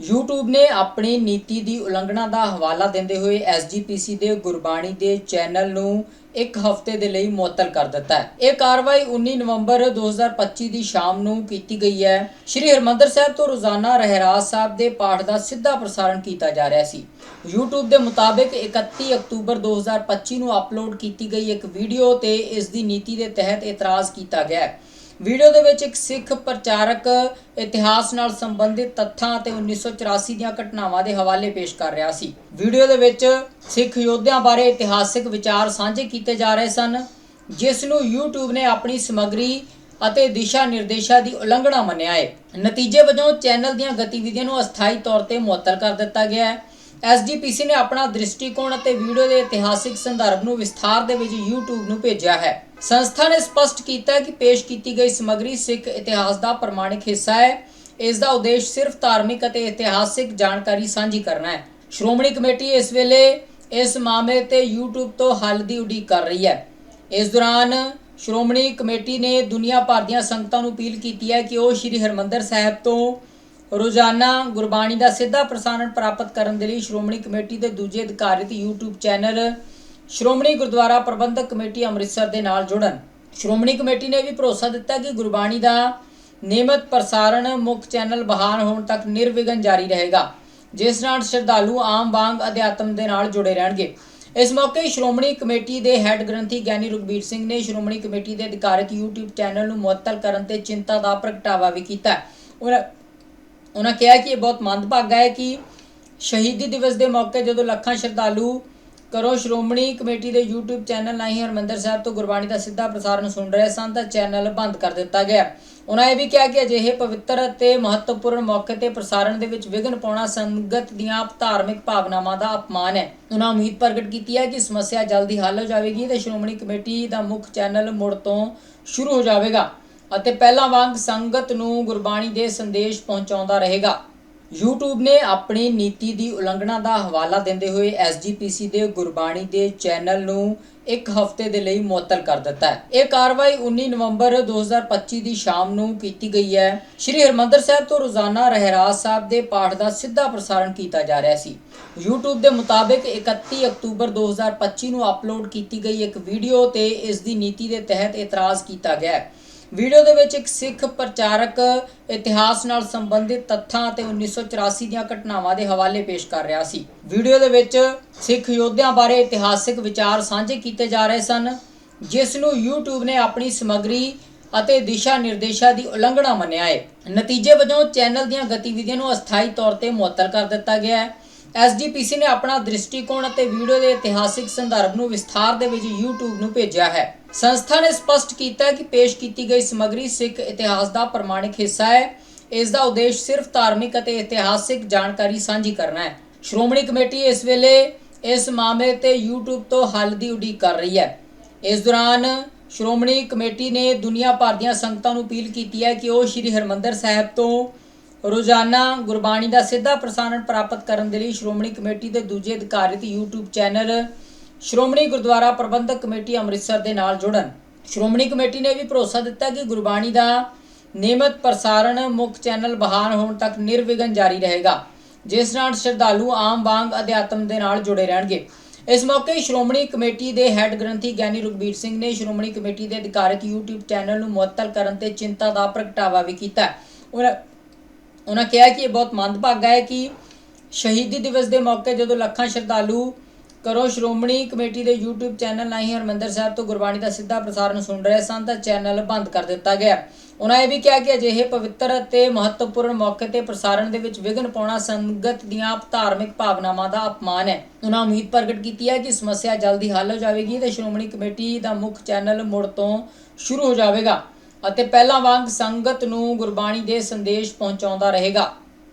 YouTube ਨੇ ਆਪਣੀ ਨੀਤੀ ਦੀ ਉਲੰਘਣਾ ਦਾ ਹਵਾਲਾ ਦਿੰਦੇ ਹੋਏ SGPC ਦੇ ਗੁਰਬਾਣੀ ਦੇ ਚੈਨਲ ਨੂੰ ਇੱਕ ਹਫ਼ਤੇ ਦੇ ਲਈ ਮੁਅੱਤਲ ਕਰ ਦਿੱਤਾ ਹੈ। ਇਹ ਕਾਰਵਾਈ 19 ਨਵੰਬਰ 2025 ਦੀ ਸ਼ਾਮ ਨੂੰ ਕੀਤੀ ਗਈ ਹੈ। ਸ਼੍ਰੀ ਹਰਮੰਦਰ ਸਾਹਿਬ ਤੋਂ ਰੋਜ਼ਾਨਾ ਰਹਿਰਾਸ ਸਾਹਿਬ ਦੇ ਪਾਠ ਦਾ ਸਿੱਧਾ ਪ੍ਰਸਾਰਣ ਕੀਤਾ ਜਾ ਰਿਹਾ ਸੀ। YouTube ਦੇ ਮੁਤਾਬਕ 31 ਅਕਤੂਬਰ 2025 ਨੂੰ ਅਪਲੋਡ ਕੀਤੀ ਗਈ ਇੱਕ ਵੀਡੀਓ ਤੇ ਇਸ ਦੀ ਨੀਤੀ ਦੇ ਤਹਿਤ ਇਤਰਾਜ਼ ਕੀਤਾ ਗਿਆ ਹੈ। ਵੀਡੀਓ ਦੇ ਵਿੱਚ ਇੱਕ ਸਿੱਖ ਪ੍ਰਚਾਰਕ ਇਤਿਹਾਸ ਨਾਲ ਸੰਬੰਧਿਤ ਤੱਥਾਂ ਅਤੇ 1984 ਦੀਆਂ ਘਟਨਾਵਾਂ ਦੇ ਹਵਾਲੇ ਪੇਸ਼ ਕਰ ਰਿਹਾ ਸੀ। ਵੀਡੀਓ ਦੇ ਵਿੱਚ ਸਿੱਖ ਯੋਧਿਆਂ ਬਾਰੇ ਇਤਿਹਾਸਿਕ ਵਿਚਾਰ ਸਾਂਝੇ ਕੀਤੇ ਜਾ ਰਹੇ ਸਨ, ਜਿਸ ਨੂੰ YouTube ਨੇ ਆਪਣੀ ਸਮੱਗਰੀ ਅਤੇ ਦਿਸ਼ਾ ਨਿਰਦੇਸ਼ਾਂ ਦੀ ਉਲੰਘਣਾ ਮੰਨਿਆ ਹੈ। ਨਤੀਜੇ ਵਜੋਂ ਚੈਨਲ ਦੀਆਂ ਗਤੀਵਿਧੀਆਂ ਨੂੰ ਅਸਥਾਈ ਤੌਰ ਤੇ ਮੁਅੱਤਲ ਕਰ ਦਿੱਤਾ ਗਿਆ ਹੈ। ਐਸਜੀਪੀਸੀ ਨੇ ਆਪਣਾ ਦ੍ਰਿਸ਼ਟੀਕੋਣ ਅਤੇ ਵੀਡੀਓ ਦੇ ਇਤਿਹਾਸਿਕ ਸੰਦਰਭ ਨੂੰ ਵਿਸਥਾਰ ਦੇ ਵਿੱਚ YouTube ਨੂੰ ਭੇਜਿਆ ਹੈ। ਸੰਸਥਾ ਨੇ ਸਪਸ਼ਟ ਕੀਤਾ ਕਿ ਪੇਸ਼ ਕੀਤੀ ਗਈ ਸਮੱਗਰੀ ਸਿੱਖ ਇਤਿਹਾਸ ਦਾ ਪ੍ਰਮਾਣਿਕ ਹਿੱਸਾ ਹੈ। ਇਸ ਦਾ ਉਦੇਸ਼ ਸਿਰਫ ਧਾਰਮਿਕ ਅਤੇ ਇਤਿਹਾਸਿਕ ਜਾਣਕਾਰੀ ਸਾਂਝੀ ਕਰਨਾ ਹੈ। ਸ਼੍ਰੋਮਣੀ ਕਮੇਟੀ ਇਸ ਵੇਲੇ ਇਸ ਮਾਮਲੇ ਤੇ YouTube ਤੋਂ ਹੱਲ ਦੀ ਉਡੀਕ ਕਰ ਰਹੀ ਹੈ। ਇਸ ਦੌਰਾਨ ਸ਼੍ਰੋਮਣੀ ਕਮੇਟੀ ਨੇ ਦੁਨੀਆ ਭਰ ਦੀਆਂ ਸੰਗਤਾਂ ਨੂੰ ਅਪੀਲ ਕੀਤੀ ਹੈ ਕਿ ਉਹ ਸ੍ਰੀ ਹਰਮੰਦਰ ਸਾਹਿਬ ਤੋਂ ਰੋਜ਼ਾਨਾ ਗੁਰਬਾਣੀ ਦਾ ਸਿੱਧਾ ਪ੍ਰਸਾਰਣ ਪ੍ਰਾਪਤ ਕਰਨ ਦੇ ਲਈ ਸ਼੍ਰੋਮਣੀ ਕਮੇਟੀ ਦੇ ਦੂਜੇ ਅਧਿਕਾਰਿਤ YouTube channel Shiromani Gurdwara Prabandhak committee Amritsar ਦੇ ਨਾਲ ਜੁੜਨ। ਸ਼੍ਰੋਮਣੀ ਕਮੇਟੀ ਨੇ ਵੀ ਭਰੋਸਾ ਦਿੱਤਾ ਕਿ ਗੁਰਬਾਣੀ ਦਾ ਨਿਯਮਤ ਪ੍ਰਸਾਰਣ ਮੁੱਖ ਚੈਨਲ ਬਹਾਲ ਹੋਣ ਤੱਕ ਨਿਰਵਿਘਨ ਜਾਰੀ ਰਹੇਗਾ, ਜਿਸ ਨਾਲ ਸ਼ਰਧਾਲੂ ਆਮ ਵਾਂਗ ਅਧਿਆਤਮ ਦੇ ਨਾਲ ਜੁੜੇ ਰਹਿਣਗੇ। ਇਸ ਮੌਕੇ ਸ਼੍ਰੋਮਣੀ ਕਮੇਟੀ ਦੇ ਹੈੱਡ ਗ੍ਰੰਥੀ ਗਿਆਨੀ ਰੁਗਬੀਰ ਸਿੰਘ ਨੇ ਸ਼੍ਰੋਮਣੀ ਕਮੇਟੀ ਦੇ ਅਧਿਕਾਰਿਤ YouTube ਚੈਨਲ ਨੂੰ ਮੁਅੱਤਲ ਕਰਨ ਤੇ ਚਿੰਤਾ ਦਾ ਪ੍ਰਗਟਾਵਾ ਵੀ ਕੀਤਾ। ਉਹਨਾਂ ਕਿਹਾ ਕਿ ਇਹ ਬਹੁਤ ਮੰਦਭਾਗਾ ਹੈ ਕਿ ਸ਼ਹੀਦੀ ਦਿਵਸ ਦੇ ਮੌਕੇ ਜਦੋਂ ਲੱਖਾਂ ਸ਼ਰਧਾਲੂ ਕਰੋ ਸ਼੍ਰੋਮਣੀ ਕਮੇਟੀ ਦੇ YouTube ਚੈਨਲ ਰਾਹੀਂ ਹਰਮੰਦਰ ਸਾਹਿਬ ਤੋਂ ਗੁਰਬਾਣੀ ਦਾ ਸਿੱਧਾ ਪ੍ਰਸਾਰਣ ਸੁਣ ਰਹੇ ਸਨ ਤਾਂ ਚੈਨਲ ਬੰਦ ਕਰ ਦਿੱਤਾ ਗਿਆ। ਉਹਨਾਂ ਇਹ ਵੀ ਕਿਹਾ ਕਿ ਅਜਿਹੇ ਪਵਿੱਤਰ ਅਤੇ ਮਹੱਤਵਪੂਰਨ ਮੌਕੇ ਤੇ ਪ੍ਰਸਾਰਣ ਦੇ ਵਿੱਚ ਵਿਘਨ ਪਾਉਣਾ ਸੰਗਤ ਦੀਆਂ ਧਾਰਮਿਕ ਭਾਵਨਾਵਾਂ ਦਾ ਅਪਮਾਨ ਹੈ। ਉਹਨਾਂ ਉਮੀਦ ਪ੍ਰਗਟ ਕੀਤੀ ਹੈ ਕਿ ਸਮੱਸਿਆ ਜਲਦੀ ਹੱਲ ਹੋ ਜਾਵੇਗੀ ਤੇ ਸ਼੍ਰੋਮਣੀ ਕਮੇਟੀ ਦਾ ਮੁੱਖ ਚੈਨਲ ਮੁੜ ਤੋਂ ਸ਼ੁਰੂ ਹੋ ਜਾਵੇਗਾ ਅਤੇ ਪਹਿਲਾਂ ਵਾਂਗ ਸੰਗਤ ਨੂੰ ਗੁਰਬਾਣੀ ਦੇ ਸੰਦੇਸ਼ ਪਹੁੰਚਾਉਂਦਾ ਰਹੇਗਾ। YouTube ਨੇ ਆਪਣੀ ਨੀਤੀ ਦੀ ਉਲੰਘਣਾ ਦਾ ਹਵਾਲਾ ਦਿੰਦੇ ਹੋਏ SGPC ਦੇ ਗੁਰਬਾਣੀ ਦੇ ਚੈਨਲ ਨੂੰ ਇੱਕ ਹਫ਼ਤੇ ਦੇ ਲਈ ਮੁਅੱਤਲ ਕਰ ਦਿੱਤਾ ਹੈ। ਇਹ ਕਾਰਵਾਈ 19 ਨਵੰਬਰ 2025 ਦੀ ਸ਼ਾਮ ਨੂੰ ਕੀਤੀ ਗਈ ਹੈ। ਸ਼੍ਰੀ ਹਰਮੰਦਰ ਸਾਹਿਬ ਤੋਂ ਰੋਜ਼ਾਨਾ ਰਹਿਰਾਸ ਸਾਹਿਬ ਦੇ ਪਾਠ ਦਾ ਸਿੱਧਾ ਪ੍ਰਸਾਰਣ ਕੀਤਾ ਜਾ ਰਿਹਾ ਸੀ। YouTube ਦੇ ਮੁਤਾਬਕ 31 ਅਕਤੂਬਰ 2025 ਨੂੰ ਅਪਲੋਡ ਕੀਤੀ ਗਈ ਇੱਕ ਵੀਡੀਓ ਤੇ ਇਸ ਦੀ ਨੀਤੀ ਦੇ ਤਹਿਤ ਇਤਰਾਜ਼ ਕੀਤਾ ਗਿਆ ਹੈ। ਵੀਡੀਓ ਦੇ ਵਿੱਚ ਇੱਕ ਸਿੱਖ ਪ੍ਰਚਾਰਕ ਇਤਿਹਾਸ ਨਾਲ ਸੰਬੰਧਿਤ ਤੱਥਾਂ ਅਤੇ 1984 ਦੀਆਂ ਘਟਨਾਵਾਂ ਦੇ ਹਵਾਲੇ ਪੇਸ਼ ਕਰ ਰਿਹਾ ਸੀ। ਵੀਡੀਓ ਦੇ ਵਿੱਚ ਸਿੱਖ ਯੋਧਿਆਂ ਬਾਰੇ ਇਤਿਹਾਸਿਕ ਵਿਚਾਰ ਸਾਂਝੇ ਕੀਤੇ ਜਾ ਰਹੇ ਸਨ, ਜਿਸ ਨੂੰ YouTube ਨੇ ਆਪਣੀ ਸਮੱਗਰੀ ਅਤੇ ਦਿਸ਼ਾ ਨਿਰਦੇਸ਼ਾਂ ਦੀ ਉਲੰਘਣਾ ਮੰਨਿਆ ਹੈ। ਨਤੀਜੇ ਵਜੋਂ ਚੈਨਲ ਦੀਆਂ ਗਤੀਵਿਧੀਆਂ ਨੂੰ ਅਸਥਾਈ ਤੌਰ ਤੇ ਮੁਅੱਤਲ ਕਰ ਦਿੱਤਾ ਗਿਆ ਹੈ। ਐਸਜੀਪੀਸੀ ਨੇ ਆਪਣਾ ਦ੍ਰਿਸ਼ਟੀਕੋਣ ਅਤੇ ਵੀਡੀਓ ਦੇ ਇਤਿਹਾਸਿਕ ਸੰਦਰਭ ਨੂੰ ਵਿਸਥਾਰ ਦੇ ਵਿੱਚ YouTube ਨੂੰ ਭੇਜਿਆ ਹੈ। ਸੰਸਥਾ ਨੇ ਸਪਸ਼ਟ ਕੀਤਾ ਕਿ ਪੇਸ਼ ਕੀਤੀ ਗਈ ਸਮੱਗਰੀ ਸਿੱਖ ਇਤਿਹਾਸ ਦਾ ਪ੍ਰਮਾਣਿਕ ਹਿੱਸਾ ਹੈ। ਇਸ ਦਾ ਉਦੇਸ਼ ਸਿਰਫ ਧਾਰਮਿਕ ਅਤੇ ਇਤਿਹਾਸਿਕ ਜਾਣਕਾਰੀ ਸਾਂਝੀ ਕਰਨਾ ਹੈ। ਸ਼੍ਰੋਮਣੀ ਕਮੇਟੀ ਇਸ ਵੇਲੇ ਇਸ ਮਾਮਲੇ ਤੇ YouTube ਤੋਂ ਹੱਲ ਦੀ ਉਡੀਕ ਕਰ ਰਹੀ ਹੈ। ਇਸ ਦੌਰਾਨ ਸ਼੍ਰੋਮਣੀ ਕਮੇਟੀ ਨੇ ਦੁਨੀਆ ਭਰ ਦੀਆਂ ਸੰਗਤਾਂ ਨੂੰ ਅਪੀਲ ਕੀਤੀ ਹੈ ਕਿ ਉਹ ਸ੍ਰੀ ਹਰਮੰਦਰ ਸਾਹਿਬ ਤੋਂ ਰੋਜ਼ਾਨਾ ਗੁਰਬਾਣੀ ਦਾ ਸਿੱਧਾ ਪ੍ਰਸਾਰਣ ਪ੍ਰਾਪਤ ਕਰਨ ਦੇ ਲਈ ਸ਼੍ਰੋਮਣੀ ਕਮੇਟੀ ਦੇ ਦੂਜੇ ਅਧਿਕਾਰਿਤ YouTube channel Shiromani Gurdwara Prabandhak committee Amritsar ਦੇ ਨਾਲ ਜੁੜਨ। ਸ਼੍ਰੋਮਣੀ ਕਮੇਟੀ ਨੇ ਵੀ ਭਰੋਸਾ ਦਿੱਤਾ ਕਿ ਗੁਰਬਾਣੀ ਦਾ ਨਿਯਮਤ ਪ੍ਰਸਾਰਣ ਮੁੱਖ ਚੈਨਲ ਬਹਾਲ ਹੋਣ ਤੱਕ ਨਿਰਵਿਘਨ ਜਾਰੀ ਰਹੇਗਾ, ਜਿਸ ਨਾਲ ਸ਼ਰਧਾਲੂ ਆਮ ਵਾਂਗ ਅਧਿਆਤਮ ਦੇ ਨਾਲ ਜੁੜੇ ਰਹਿਣਗੇ। ਇਸ ਮੌਕੇ ਸ਼੍ਰੋਮਣੀ ਕਮੇਟੀ ਦੇ ਹੈੱਡ ਗ੍ਰੰਥੀ ਗਿਆਨੀ ਰੁਗਬੀਰ ਸਿੰਘ ਨੇ ਸ਼੍ਰੋਮਣੀ ਕਮੇਟੀ ਦੇ ਅਧਿਕਾਰਿਤ YouTube ਚੈਨਲ ਨੂੰ ਮੁਅੱਤਲ ਕਰਨ ਤੇ ਚਿੰਤਾ ਦਾ ਪ੍ਰਗਟਾਵਾ ਵੀ ਕੀਤਾ। ਉਹਨਾਂ ਉਹਨਾਂ ਕਿਹਾ ਕਿ ਇਹ ਬਹੁਤ ਮੰਦਭਾਗਾ ਹੈ ਕਿ ਸ਼ਹੀਦੀ ਦਿਵਸ ਦੇ ਮੌਕੇ ਜਦੋਂ ਲੱਖਾਂ ਸ਼ਰਧਾਲੂ ਕਰੋ ਸ਼੍ਰੋਮਣੀ ਕਮੇਟੀ ਦੇ YouTube ਚੈਨਲ ਰਾਹੀਂ ਹਰਮੰਦਰ ਸਾਹਿਬ ਤੋਂ ਗੁਰਬਾਣੀ ਦਾ ਸਿੱਧਾ ਪ੍ਰਸਾਰਣ ਸੁਣ ਰਹੇ ਸਨ ਤਾਂ ਚੈਨਲ ਬੰਦ ਕਰ ਦਿੱਤਾ ਗਿਆ। ਉਹਨਾਂ ਇਹ ਵੀ ਕਿਹਾ ਕਿ ਅਜਿਹੇ ਪਵਿੱਤਰ ਅਤੇ ਮਹੱਤਵਪੂਰਨ ਮੌਕੇ ਤੇ ਪ੍ਰਸਾਰਣ ਦੇ ਵਿੱਚ ਵਿਘਨ ਪਾਉਣਾ ਸੰਗਤ ਦੀਆਂ ਧਾਰਮਿਕ ਭਾਵਨਾਵਾਂ ਦਾ ਅਪਮਾਨ ਹੈ। ਉਹਨਾਂ ਉਮੀਦ ਪ੍ਰਗਟ ਕੀਤੀ ਹੈ ਕਿ ਸਮੱਸਿਆ ਜਲਦੀ ਹੱਲ ਹੋ ਜਾਵੇਗੀ ਤੇ ਸ਼੍ਰੋਮਣੀ ਕਮੇਟੀ ਦਾ ਮੁੱਖ ਚੈਨਲ ਮੁੜ ਤੋਂ ਸ਼ੁਰੂ ਹੋ ਜਾਵੇਗਾ। ਅਤੇ ਪਹਿਲਾਂ ਵਾਂਗ ਸੰਗਤ ਨੂੰ ਗੁਰਬਾਣੀ ਦੇ ਸੰਦੇਸ਼ ਪਹੁੰਚਾਉਂਦਾ ਰਹੇਗਾ।